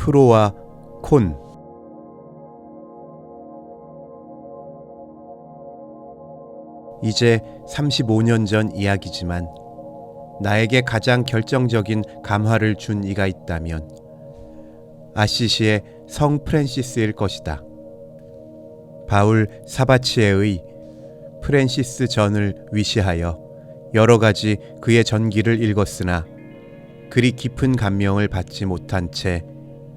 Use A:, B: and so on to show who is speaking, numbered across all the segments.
A: 프로와 콘 이제 35년 전 이야기지만 나에게 가장 결정적인 감화를 준 이가 있다면 아시시의 성 프랜시스일 것이다. 바울 사바치에의 프랜시스 전을 위시하여 여러 가지 그의 전기를 읽었으나 그리 깊은 감명을 받지 못한 채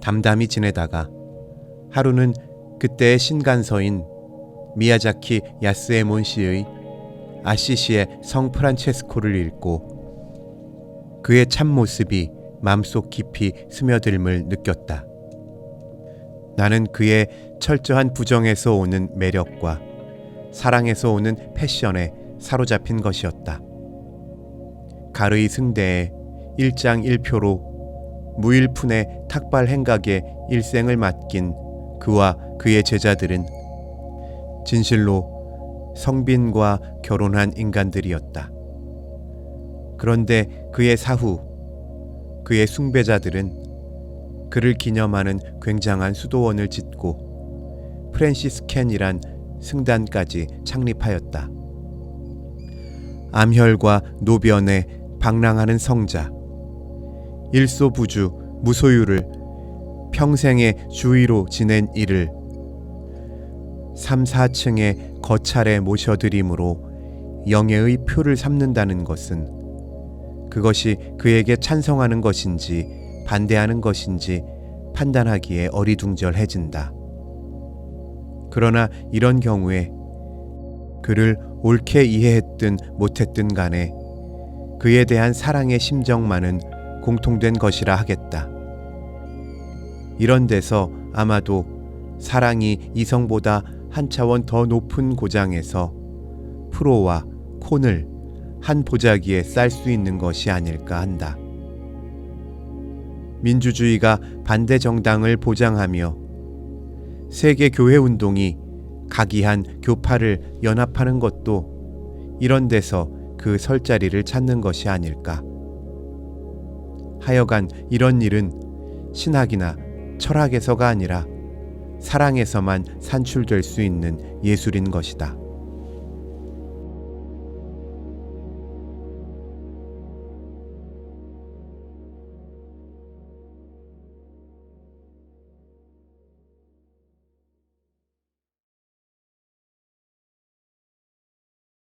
A: 담담히 지내다가 하루는 그때의 신간서인 미야자키 야스에몬 씨의 아시시의 성 프란체스코를 읽고 그의 참모습이 맘속 깊이 스며들음을 느꼈다. 나는 그의 철저한 부정에서 오는 매력과 사랑에서 오는 패션에 사로잡힌 것이었다. 가르이 승대의 일장 일표로 무일푼의 탁발 행각에 일생을 맡긴 그와 그의 제자들은 진실로 성빈과 결혼한 인간들이었다. 그런데 그의 사후, 그의 숭배자들은 그를 기념하는 굉장한 수도원을 짓고 프랜시스 캔이란 승단까지 창립하였다. 암혈과 노변에 방랑하는 성자, 일소부주 무소유를 평생의 주의로 지낸 이를 3, 4층의 거찰에 모셔드림으로 영예의 표를 삼는다는 것은 그것이 그에게 찬성하는 것인지 반대하는 것인지 판단하기에 어리둥절해진다. 그러나 이런 경우에 그를 옳게 이해했든 못했든 간에 그에 대한 사랑의 심정만은 공통된 것이라 하겠다. 이런 데서 아마도 사랑이 이성보다 한 차원 더 높은 고장에서 프로와 콘을 한 보자기에 쌀 수 있는 것이 아닐까 한다. 민주주의가 반대 정당을 보장하며 세계 교회 운동이 각이한 교파를 연합하는 것도 이런 데서 그 설자리를 찾는 것이 아닐까. 하여간 이런 일은 신학이나 철학에서가 아니라 사랑에서만 산출될 수 있는 예술인 것이다.